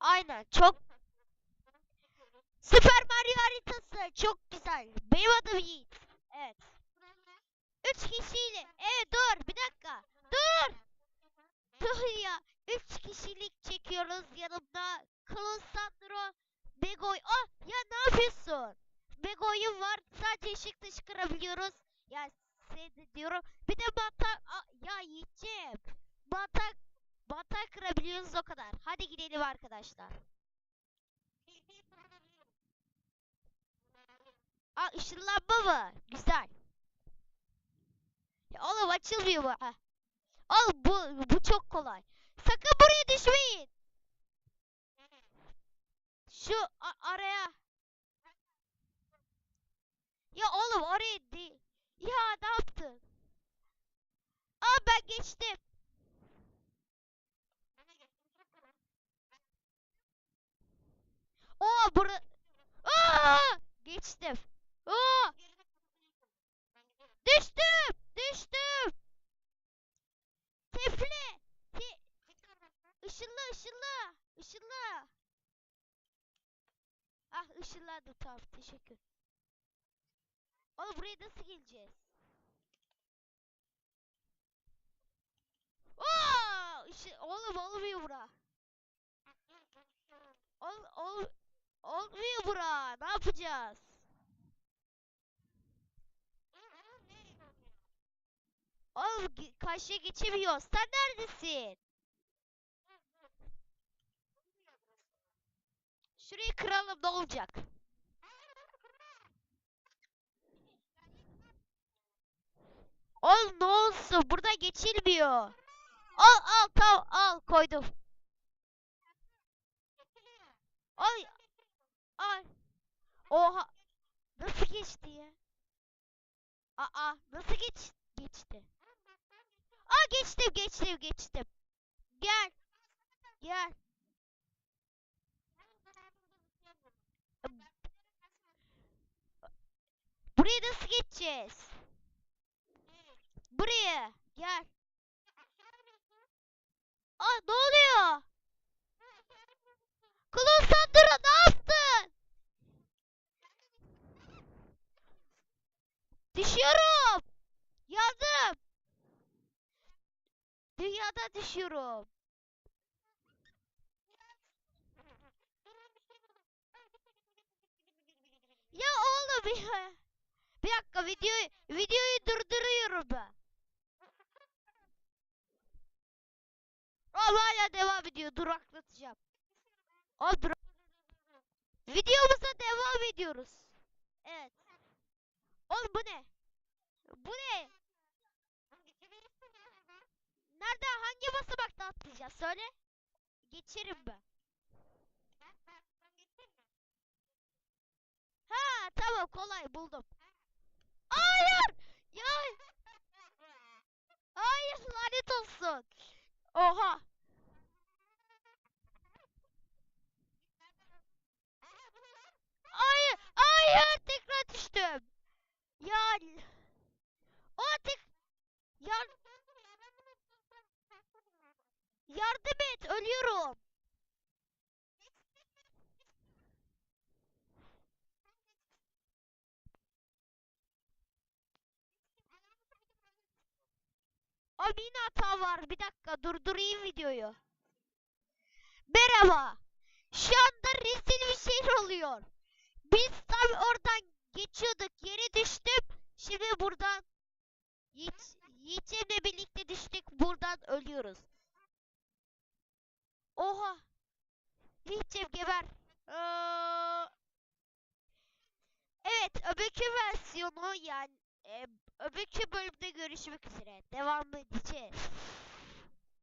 Aynen çok Süper Mario haritası çok güzel. Benim adım Yiğit. Evet. Üç kişiyle. Evet dur bir dakika. Dur. Dur ya. Üç kişilik çekiyoruz yanımda. Klon Sandro. Begoy. Ah ya ne yapıyorsun? Begoy'um var. Sadece ışık dışı kırabiliyoruz. Ya seni diyorum. Bir de mantar. Aa, ya Yiğit'ciğim. Mantar. Mantar kırabiliyoruz o kadar. Hadi gidelim arkadaşlar. Aa ışınlanma mı? Güzel. Ya oğlum açılmıyor bu. Heh. Oğlum bu, bu çok kolay. Sakın buraya düşmeyin. Şu araya. Ya oğlum oraya değil. Ya ne yaptın? Aa ben geçtim. Oo bura... Aa! Geçtim. Aa! Düştüm. Düştüm. Tefle. Te Işınla ışınla. Işınla. Ah ışınlandım tamam teşekkür. Oğlum buraya nasıl geleceğiz? Oo! Işın... Oğlum olmuyor bura. Olmuyor bura. Ne yapacağız? Oğlum karşıya geçemiyoruz. Sen neredesin? Şurayı kıralım ne olacak? Oğlum ne olsun? Burada geçilmiyor. Al al tamam al koydum. Ay ay. Oha. Nasıl geçti ya? Aa nasıl geç geçti? Aa geçtim geçtim geçtim. Gel gel. Buraya nasıl geçeceğiz? Buraya gel. Aa ne oluyor? Klon Sandra ne yaptın? Düşüyorum. Yandım. Dünyada düşüyorum. Ya oğlum ya. Bir dakika videoyu videoyu durduruyorum ben. Ama hala devam ediyor. Duraklatacağım. O dur. Videomuza devam ediyoruz. Evet. Oğlum bu ne? Bu ne? Nereden hangi basamakta atlayacağız? Söyle. Geçerim ben. Ha tamam kolay buldum. Hayır! Ya! Hayır lanet olsun. Oha. Hayır, hayır tekrar düştüm. Ya o tek yar yardım et ölüyorum. Abi yine hata var. Bir dakika durdurayım videoyu. Merhaba. Şu anda rezil bir şey oluyor. Biz tam oradan geçiyorduk. Yere düştüm. Şimdi buradan Yiğit, Yiğit'imle birlikte düştük. Buradan ölüyoruz. Oha. Yiğit'im geber. Aa. Evet, öbürkü versiyonu yani e, öbürkü bölümde görüşmek üzere. Devam edeceğiz.